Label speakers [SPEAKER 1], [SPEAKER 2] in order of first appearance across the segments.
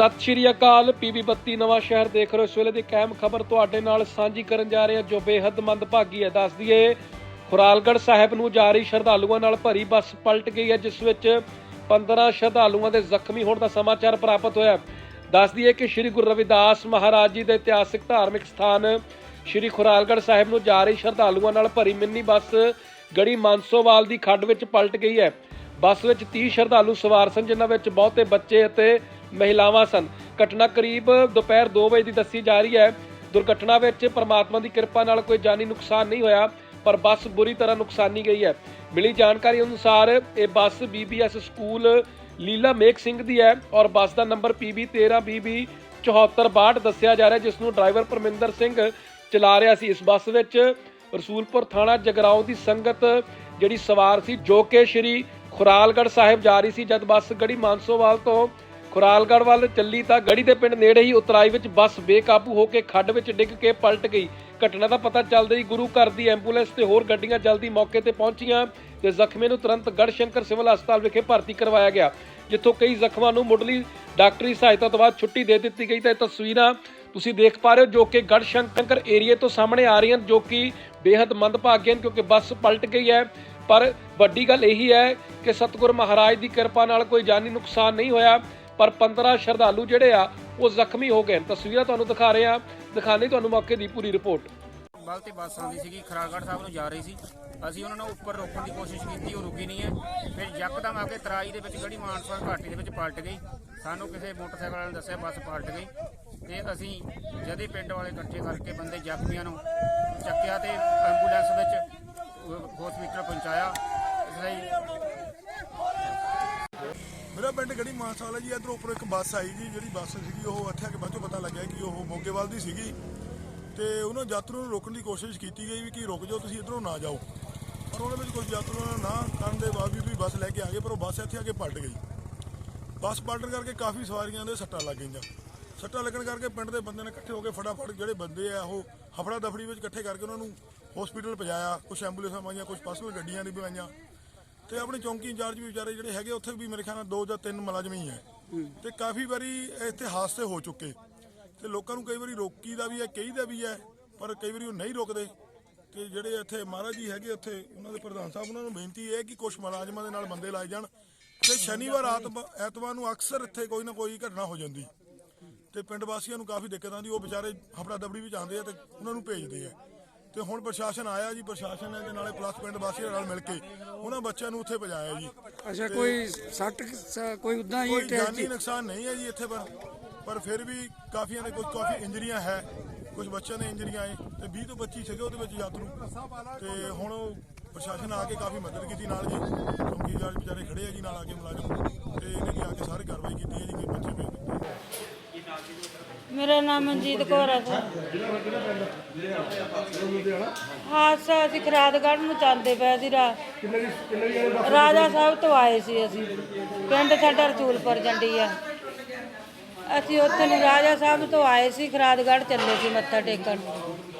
[SPEAKER 1] ਸਤਿ ਸ਼੍ਰੀ ਅਕਾਲ। ਪੀਬੀ ਬੱਤੀ ਨਵਾਂ ਸ਼ਹਿਰ ਦੇਖ ਰਹੇ ਹੋ। ਇਸ ਵੇਲੇ ਦੀ ਕਾਇਮ ਖਬਰ ਤੁਹਾਡੇ ਨਾਲ ਸਾਂਝੀ ਕਰਨ ਜਾ ਰਹੇ ਹਾਂ, ਜੋ ਬੇहद ਮੰਦਭਾਗੀ ਹੈ। ਦੱਸ ਦਈਏ, ਖੁਰਾਲਗੜ੍ਹ ਸਾਹਿਬ ਨੂੰ ਜਾ ਰਹੀ ਸ਼ਰਧਾਲੂਆਂ ਨਾਲ ਭਰੀ ਬੱਸ ਪਲਟ ਗਈ ਹੈ, ਜਿਸ ਵਿੱਚ 15 ਸ਼ਰਧਾਲੂਆਂ ਦੇ ਜ਼ਖਮੀ ਹੋਣ ਦਾ ਸਮਾਚਾਰ ਪ੍ਰਾਪਤ ਹੋਇਆ ਹੈ। ਦੱਸ ਦਈਏ ਕਿ ਸ੍ਰੀ ਗੁਰੂ ਰਵਿਦਾਸ ਮਹਾਰਾਜ ਜੀ ਦੇ ਇਤਿਹਾਸਿਕ ਧਾਰਮਿਕ ਸਥਾਨ ਸ੍ਰੀ ਖੁਰਾਲਗੜ੍ਹ ਸਾਹਿਬ ਨੂੰ ਜਾ ਰਹੀ ਸ਼ਰਧਾਲੂਆਂ ਨਾਲ ਭਰੀ ਮਿੰਨੀ ਬੱਸ ਗੜੀ ਮਾਨਸੋਵਾਲ ਦੀ ਖੱਡ ਵਿੱਚ ਪਲਟ ਗਈ ਹੈ। ਬੱਸ ਵਿੱਚ 30 ਸ਼ਰਧਾਲੂ ਸਵਾਰ ਸਨ, ਜਿਨ੍ਹਾਂ ਵਿੱਚ ਬਹੁਤੇ ਬੱਚੇ ਅਤੇ ਮਹਿਲਾਵਾਂ ਸਨ। ਘਟਨਾ ਕਰੀਬ ਦੁਪਹਿਰ 2 ਵਜੇ ਦੀ ਦੱਸੀ ਜਾ ਰਹੀ ਹੈ। ਦੁਰਘਟਨਾ ਵਿੱਚ ਪਰਮਾਤਮਾ ਦੀ ਕਿਰਪਾ ਨਾਲ ਕੋਈ ਜਾਨੀ ਨੁਕਸਾਨ ਨਹੀਂ ਹੋਇਆ, ਪਰ ਬੱਸ ਬੁਰੀ ਤਰ੍ਹਾਂ ਨੁਕਸਾਨੀ ਗਈ ਹੈ। ਮਿਲੀ ਜਾਣਕਾਰੀ ਅਨੁਸਾਰ ਇਹ ਬੱਸ ਬੀਬੀਐਸ ਸਕੂਲ ਲੀਲਾ ਮੇਕ ਸਿੰਘ ਦੀ ਹੈ ਔਰ ਬੱਸ ਦਾ ਨੰਬਰ PB 13BB 7462 ਦੱਸਿਆ ਜਾ ਰਿਹਾ ਜਿਸ ਨੂੰ ਡਰਾਈਵਰ ਪਰਮਿੰਦਰ ਸਿੰਘ ਚਲਾ ਰਿਹਾ ਸੀ। ਇਸ ਬੱਸ ਵਿੱਚ ਰਸੂਲਪੁਰ ਥਾਣਾ ਜਗਰਾਉਂ ਦੀ ਸੰਗਤ ਜਿਹੜੀ ਸਵਾਰ ਸੀ, ਜੋ ਕਿ ਸ਼੍ਰੀ ਖੁਰਾਲਗੜ੍ਹ ਸਾਹਿਬ ਜਾ ਰਹੀ ਸੀ, ਜਦ ਬੱਸ ਗੜੀ ਮਾਨਸੋਵਾਲ ਤੋਂ ਖੁਰਾਲਗੜ੍ਹ ਵੱਲ ਚੱਲੀ ਤਾਂ ਗੜੀ ਦੇ ਪਿੰਡ ਨੇੜੇ ਹੀ ਉਤਰਾਈ ਵਿੱਚ ਬੱਸ ਬੇਕਾਬੂ ਹੋ ਕੇ ਖੱਡ ਵਿੱਚ ਡਿੱਗ ਕੇ ਪਲਟ ਗਈ। ਘਟਨਾ ਦਾ ਪਤਾ ਚੱਲਦੇ ਹੀ ਗੁਰੂ ਘਰ ਦੀ ਐਂਬੂਲੈਂਸ ਤੇ ਹੋਰ ਗੱਡੀਆਂ ਜਲਦੀ ਮੌਕੇ ਤੇ ਪਹੁੰਚੀਆਂ ਤੇ ਜ਼ਖਮੀਆਂ ਨੂੰ ਤੁਰੰਤ ਗੜਸ਼ੰਕਰ ਸਿਵਲ ਹਸਪਤਾਲ ਵਿਖੇ ਭਰਤੀ ਕਰਵਾਇਆ ਗਿਆ ਜਿੱਥੋਂ ਕਈ ਜ਼ਖਮਾਂ ਨੂੰ ਮੁੱਢਲੀ ਡਾਕਟਰੀ ਸਹਾਇਤਾ ਤੋਂ ਬਾਅਦ ਛੁੱਟੀ ਦੇ ਦਿੱਤੀ ਗਈ। ਤਾਂ ਇਹ ਤਸਵੀਰਾਂ ਤੁਸੀਂ ਦੇਖ ਪਾ ਰਹੇ ਹੋ ਜੋ ਕਿ ਗੜਸ਼ੰਕਰ ਏਰੀਏ ਤੋਂ ਸਾਹਮਣੇ ਆ ਰਹੀਆਂ ਹਨ, ਜੋ ਕਿ ਬੇहद ਮੰਦਭਾਗੇ ਹਨ ਕਿਉਂਕਿ ਬੱਸ ਪਲਟ ਗਈ ਹੈ। ਪਰ ਵੱਡੀ ਗੱਲ ਇਹੀ ਹੈ ਕਿ ਸਤਿਗੁਰ ਮਹਾਰਾਜ ਦੀ ਕਿਰਪਾ ਨਾਲ ਕੋਈ ਜਾਨੀ ਨੁਕਸਾਨ ਨਹੀਂ ਹੋਇਆ। ਪਰ 15 ਸ਼ਰਧਾਲੂ ਜਿਹੜੇ ਆ, ਉਹ ਜ਼ਖਮੀ ਹੋ ਗਏ। ਤਸਵੀਰਾਂ ਤੁਹਾਨੂੰ ਦਿਖਾ ਰਹੇ ਆ। ਦਿਖਾਣੇ ਤੁਹਾਨੂੰ ਮੌਕੇ ਦੀ ਪੂਰੀ ਰਿਪੋਰਟ।
[SPEAKER 2] ਬਲ ਤੇ ਬੱਸ ਆਉਂਦੀ ਸੀਗੀ ਖਰਾਗੜ੍ਹ ਸਾਹਿਬ ਨੂੰ ਜਾ ਰਹੀ ਸੀ। ਅਸੀਂ ਉਹਨਾਂ ਨੂੰ ਉੱਪਰ ਰੋਕਣ ਦੀ ਕੋਸ਼ਿਸ਼ ਕੀਤੀ, ਉਹ ਰੁਕੀ ਨਹੀਂ ਹੈ। ਫਿਰ ਯਕਦਮ ਆ ਕੇ ਤਰਾਈ ਦੇ ਵਿੱਚ ਗੜੀ ਮਾਨਸਾ ਘਾਟੀ ਦੇ ਵਿੱਚ ਪਲਟ ਗਈ। ਸਾਨੂੰ ਕਿਸੇ ਮੋਟਰਸਾਈਕਲ ਵਾਲੇ ਨੇ ਦੱਸਿਆ, ਬੱਸ ਪਲਟ ਗਈ। ਤੇ ਅਸੀਂ ਜਦੇ ਪਿੰਡ ਵਾਲੇ ਇਕੱਠੇ ਕਰਕੇ ਬੰਦੇ ਜ਼ਖਮੀਆਂ ਨੂੰ ਚੱਕਿਆ ਤੇ ਐਂਬੂਲੈਂਸ ਵਿੱਚ ਹਸਪੀਟਲ ਪਹੁੰਚਾਇਆ ਇਸ ਲਈ
[SPEAKER 3] ਮੇਰਾ ਪਿੰਡ ਗੜੀ ਮਾਨਸਾ ਵਾਲਾ ਜੀ, ਇਧਰੋਂ ਉੱਪਰੋਂ ਇੱਕ ਬੱਸ ਆਈ ਜੀ, ਜਿਹੜੀ ਬੱਸ ਸੀਗੀ, ਉਹ ਇੱਥੇ ਆ ਕੇ ਬਾਅਦ ਚੋਂ ਪਤਾ ਲੱਗਿਆ ਕਿ ਉਹ ਮੋਗੇਵਾਲ ਦੀ ਸੀਗੀ। ਤੇ ਉਹਨਾਂ ਯਾਤਰੂ ਨੂੰ ਰੋਕਣ ਦੀ ਕੋਸ਼ਿਸ਼ ਕੀਤੀ ਗਈ ਵੀ ਕਿ ਰੁਕ ਜਾਓ, ਤੁਸੀਂ ਇਧਰੋਂ ਨਾ ਜਾਓ। ਪਰ ਉਹਨਾਂ ਵਿੱਚ ਕੁਝ ਯਾਤਰੂਆਂ ਨੇ ਨਾ ਕਰਨ ਦੇ ਬਾਵਜੂਦ ਵੀ ਬੱਸ ਲੈ ਕੇ ਆ ਗਏ, ਪਰ ਉਹ ਬੱਸ ਇੱਥੇ ਆ ਕੇ ਪਲਟ ਗਈ। ਬੱਸ ਪਲਟਣ ਕਰਕੇ ਕਾਫੀ ਸਵਾਰੀਆਂ ਦੇ ਸੱਟਾਂ ਲੱਗ ਗਈਆਂ। ਸੱਟਾਂ ਲੱਗਣ ਕਰਕੇ ਪਿੰਡ ਦੇ ਬੰਦੇ ਨੇ ਇਕੱਠੇ ਹੋ ਕੇ ਫਟਾਫਟ ਜਿਹੜੇ ਬੰਦੇ ਆ, ਉਹ ਹਫੜਾ ਦਫੜੀ ਵਿੱਚ ਇਕੱਠੇ ਕਰਕੇ ਉਹਨਾਂ ਨੂੰ ਹਸਪੀਟਲ ਪਹੁੰਚਾਇਆ। ਕੁਝ ਐਂਬੂਲੈਂਸਾਂ ਆਈਆਂ ਕੁਝ ਪਰਸਨਲ ਗੱਡੀਆਂ ਦੀ ਵੀ ਆਈਆਂ ਤੇ ਆਪਣੇ ਚੌਂਕੀ ਇੰਚਾਰਜ ਵੀ ਵਿਚਾਰੇ ਜਿਹੜੇ ਹੈਗੇ ਉੱਥੇ ਵੀ ਮੇਰੇ ਖਿਆਲ ਨਾਲ ਦੋ ਜਾਂ ਤਿੰਨ ਮੁਲਾਜ਼ਮ ਹੀ ਹੈ। ਤੇ ਕਾਫੀ ਵਾਰੀ ਇੱਥੇ ਹਾਦਸੇ ਹੋ ਚੁੱਕੇ। ਤੇ ਲੋਕਾਂ ਨੂੰ ਕਈ ਵਾਰੀ ਰੋਕੀ ਦਾ ਵੀ ਹੈ ਕਹੀਦਾ ਵੀ ਹੈ ਪਰ ਕਈ ਵਾਰੀ ਉਹ ਨਹੀਂ ਰੁਕਦੇ। ਤੇ ਜਿਹੜੇ ਇੱਥੇ ਮਹਾਰਾਜ ਜੀ ਹੈਗੇ ਉੱਥੇ ਉਹਨਾਂ ਦੇ ਪ੍ਰਧਾਨ ਸਾਹਿਬ ਉਹਨਾਂ ਨੂੰ ਬੇਨਤੀ ਹੈ ਕਿ ਕੁਝ ਮੁਲਾਜ਼ਮਾਂ ਦੇ ਨਾਲ ਬੰਦੇ ਲਾਏ ਜਾਣ। ਤੇ ਸ਼ਨੀਵਾਰ ਆਤਮ- ਐਤਵਾਰ ਨੂੰ ਅਕਸਰ ਇੱਥੇ ਕੋਈ ਨਾ ਕੋਈ ਘਟਨਾ ਹੋ ਜਾਂਦੀ। ਤੇ ਪਿੰਡ ਵਾਸੀਆਂ ਨੂੰ ਕਾਫੀ ਦਿੱਕਤ ਆਉਂਦੀ ਉਹ ਵਿਚਾਰੇ ਹਫੜਾ ਦਬੜੀ ਵਿੱਚ ਆਉਂਦੇ ਆ ਤੇ ਉਹਨਾਂ ਨੂੰ ਭੇਜਦੇ ਆ। ਤੇ ਹੁਣ ਪ੍ਰਸ਼ਾਸਨ ਆਇਆ ਜੀ ਪ੍ਰਸ਼ਾਸਨ ਨੇ ਦੇ ਨਾਲੇ ਪਲੱਸ ਪਿੰਡ ਵਾਸੀਆਂ ਨਾਲ ਮਿਲ ਕੇ ਉਹਨਾਂ ਬੱਚਿਆਂ ਨੂੰ ਉੱਥੇ ਪਹੁੰਚਾਇਆ ਜੀ।
[SPEAKER 4] ਅੱਛਾ ਕੋਈ ਸੱਟ ਸ- ਕੋਈ ਉਦਾਂ ਹੀ
[SPEAKER 3] ਕੋਈ ਜਾਨੀ ਨੁਕਸਾਨ ਨਹੀਂ ਹੈ ਜੀ ਇੱਥੇ ਪਰ ਪਰ ਫਿਰ ਵੀ ਕਾਫੀਆਂ ਦੇ ਕੁਝ ਕਾਫੀ ਇੰਜਰੀਆਂ ਹੈ। ਕੁਝ ਬੱਚਿਆਂ ਦੇ ਇੰਜਰੀਆਂ ਆਏ ਤੇ 20 ਤੋਂ 25 ਸੀਗੇ ਉਹਦੇ ਵਿੱਚ ਯਾਤਰੂ। ਤੇ ਹੁਣ ਉਹ ਪ੍ਰਸ਼ਾਸਨ ਆ ਕੇ ਕਾਫੀ ਮਦਦ ਕੀਤੀ ਨਾਲ ਜੀ। ਕਿਉਂਕਿ ਯਾਰ ਵਿਚਾਰੇ ਖੜੇ ਆ ਜੀ ਨਾਲ ਆ ਕੇ ਮੁਲਾਜ਼ਮ। ਤੇ ਇਹਨੇ ਕੀ ਆ ਕੇ ਸਾਰੀ ਕਾਰਵਾਈ ਕੀਤੀ ਹੈ ਜੀ ਕਿ ਬੱਚੇ ਭੇਜ ਦਿੱਤੇ।
[SPEAKER 5] ਮੇਰਾ ਨਾਮ ਮਨਜੀਤ ਕੌਰ ਹੈ ਹਾਦਸਾ ਅਸੀਂ ਖਰਾਦਗੜ੍ਹ ਨੂੰ ਜਾਂਦੇ ਪਏ ਸੀ, ਰਾ ਰਾਜਾ ਸਾਹਿਬ ਤੋਂ ਆਏ ਸੀ ਅਸੀਂ। ਪਿੰਡ ਸਾਡਾ ਰਸੂਲਪੁਰ ਜੰਡੀ ਆ ਅਸੀਂ ਉੱਥੇ ਨੂੰ ਰਾਜਾ ਸਾਹਿਬ ਤੋਂ ਆਏ ਸੀ, ਖਰਾਦਗੜ੍ਹ ਚੱਲੇ ਸੀ ਮੱਥਾ ਟੇਕਣ।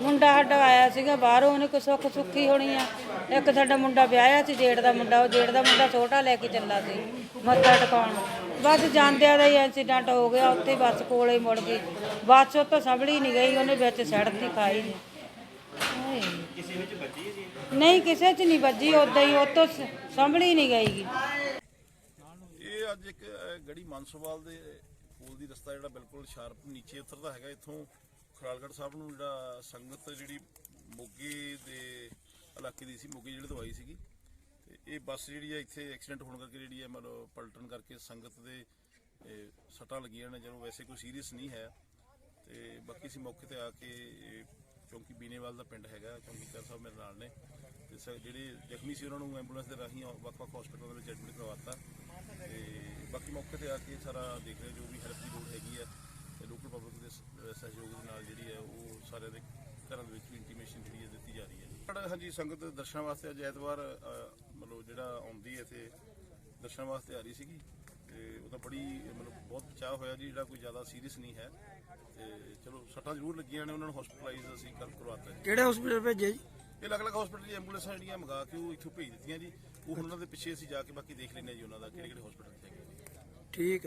[SPEAKER 5] ਮੁੰਡਾ ਸਾਡਾ ਆਇਆ ਸੀਗਾ ਬਾਹਰੋਂ, ਉਹਨੇ ਕੋਈ ਸੁੱਖ ਸੁੱਖੀ ਹੋਣੀ ਆ। ਇੱਕ ਸਾਡਾ ਮੁੰਡਾ ਵਿਆਹਿਆ ਸੀ, ਜੇਠ ਦਾ ਮੁੰਡਾ, ਉਹ ਜੇਠ ਦਾ ਮੁੰਡਾ ਛੋਟਾ ਲੈ ਕੇ ਚੱਲਾ ਸੀ ਮੱਥਾ ਟਿਕਾਉਣ। ਬਸ ਜਾਂਦਿਆਂ ਦਾ ਹੀ ਐਕਸੀਡੈਂਟ ਹੋ ਗਿਆ ਉੱਥੇ ਹੀ ਬੱਸ ਕੋਲੇ ਮੁੜ ਗਈ। ਬੱਸ ਉਹ ਸੰਭਲੀ ਨਹੀਂ ਗਈ ਉਹਨੇ ਵਿੱਚ ਸੜਕ ਹੀ ਖਾਈ ਨਹੀਂ ਹਾਏ। ਨਹੀਂ ਕਿਸੇ 'ਚ ਨਹੀਂ ਵੱਜੀ ਉਦਾਂ ਹੀ ਉਹ ਤੋਂ ਸੰਭਲੀ ਨਹੀਂ ਗਈ
[SPEAKER 6] ਇਹ ਅੱਜ ਇੱਕ ਅਹ, ਗੜੀ ਮਾਨਸੋਵਾਲ ਦੇ ਪੁਲ ਦੀ ਰਸਤਾ ਜਿਹੜਾ ਬਿਲਕੁਲ ਸ਼ਾਰਪ ਨੀਚੇ ਉਤਰਦਾ ਹੈਗਾ ਇੱਥੋਂ ਖਰਾਲਗੜ੍ਹ ਸਾਹਿਬ ਨੂੰ ਜਿਹੜਾ ਸੰਗਤ ਜਿਹੜੀ ਮੋਗੇ ਦੇ ਇਲਾਕੇ ਦੀ ਸੀ ਮੋਗੇ ਜਿਹੜੇ ਤੋਂ ਆਈ ਸੀਗੀ। ਤੇ ਇਹ ਬੱਸ ਜਿਹੜੀ ਹੈ ਇੱਥੇ ਐਕਸੀਡੈਂਟ ਹੋਣ ਕਰਕੇ ਜਿਹੜੀ ਹੈ ਮਤਲਬ ਪਲਟਣ ਕਰਕੇ ਸੰਗਤ ਦੇ ਇਹ, ਸੱਟਾਂ ਲੱਗੀਆਂ ਨੇ ਜਦੋਂ ਵੈਸੇ ਕੋਈ ਸੀਰੀਅਸ ਨਹੀਂ ਹੈ। ਤੇ ਬਾਕੀ ਅਸੀਂ ਮੌਕੇ ਤੇ ਆ ਕੇ ਇਹ ਚੌਂਕੀ ਬੀਨੇਵਾਲ ਦਾ ਪਿੰਡ ਹੈਗਾ ਚੌਂਕੀਦਾਰ ਸਾਹਿਬ ਮੇਰੇ ਨਾਲ ਨੇ। ਤੇ ਸ- ਜਿਹੜੇ ਜ਼ਖਮੀ ਸੀ ਉਹਨਾਂ ਨੂੰ ਐਂਬੂਲੈਂਸ ਦੇ ਰਾਹੀਂ ਵੱਖ-ਵੱਖ ਹਸਪਤਾਲਾਂ ਦੇ ਵਿੱਚ ਐਡਮਿਟ ਕਰਵਾਤਾ। ਤੇ ਬਾਕੀ ਮੌਕੇ ਤੇ ਆ ਕੇ ਸਾਰਾ ਦੇਖ ਰਹੇ ਜੋ ਵੀ ਹੈਲਪ ਦੀ ਲੋੜ ਹੈਗੀ ਹੈ ਤੇ ਲੋਕਲ ਪਬਲਿਕ ਦੇ ਸਹਿਯੋਗ ਦੇ ਨਾਲ ਜਿਹੜੀ ਹੈ ਉਹ ਸਾਰਿਆਂ ਦੇ ਘਰਾਂ ਦੇ ਵਿੱਚ ਵੀ ਇੰਟੀਮੇਸ਼ਨ ਜਿਹੜੀ ਹੈ ਦਿੱਤੀ ਜਾ ਰਹੀ ਹੈ। ਜੀ ਹਾਂਜੀ ਸੰਗਤ ਦਰਸ਼ਨਾਂ ਵਾਸਤੇ ਅੱਜ ਐਤਵਾਰ ਮਤਲਬ ਜਿਹੜਾ ਆਉਂਦੀ ਹੈ ਇੱਥੇ ਦਰਸ਼ਨ ਵਾਸਤੇ ਆ ਰਹੀ ਸੀਗੀ ਤੇ ਉਹਦਾ ਬੜੀ ਮਤਲਬ ਬਹੁਤ ਬਚਾਅ ਹੋਇਆ ਜੀ ਜਿਹੜਾ ਕੋਈ ਜ਼ਿਆਦਾ ਸੀਰੀਅਸ ਨਹੀਂ ਹੈ। ਤੇ ਚਲੋ ਸੱਟਾਂ ਜ਼ਰੂਰ ਲੱਗੀਆਂ ਨੇ ਉਹਨਾਂ ਨੂੰ ਹਸਪੀਟਲਾਈਜ਼ ਅਸੀਂ ਕਰ ਕਰਵਾਤਾ ਜੀ
[SPEAKER 4] ਕਿਹੜੇ ਹਸਪੀਟਲ ਭੇਜਿਆ ਜੀ?
[SPEAKER 6] ਇਹ ਅਲੱਗ-ਅਲੱਗ ਹਸਪੀਟਲ ਦੀ ਐਂਬੂਲੈਂਸਾਂ ਜਿਹੜੀਆਂ ਮੰਗਾ ਕੇ ਉਹ ਇੱਥੋਂ ਭੇਜ ਦਿੱਤੀਆਂ ਜੀ। ਉਹ ਹੁਣ ਉਹਨਾਂ ਦੇ ਪਿੱਛੇ ਅਸੀਂ ਜਾ ਕੇ ਬਾਕੀ ਦੇਖ ਲੈਂਦੇ ਜੀ ਉਹਨਾਂ ਦਾ ਕਿਹੜੇ ਕਿਹੜੇ ਹਸਪੀਟਲ ਤੇ
[SPEAKER 4] ਠੀਕ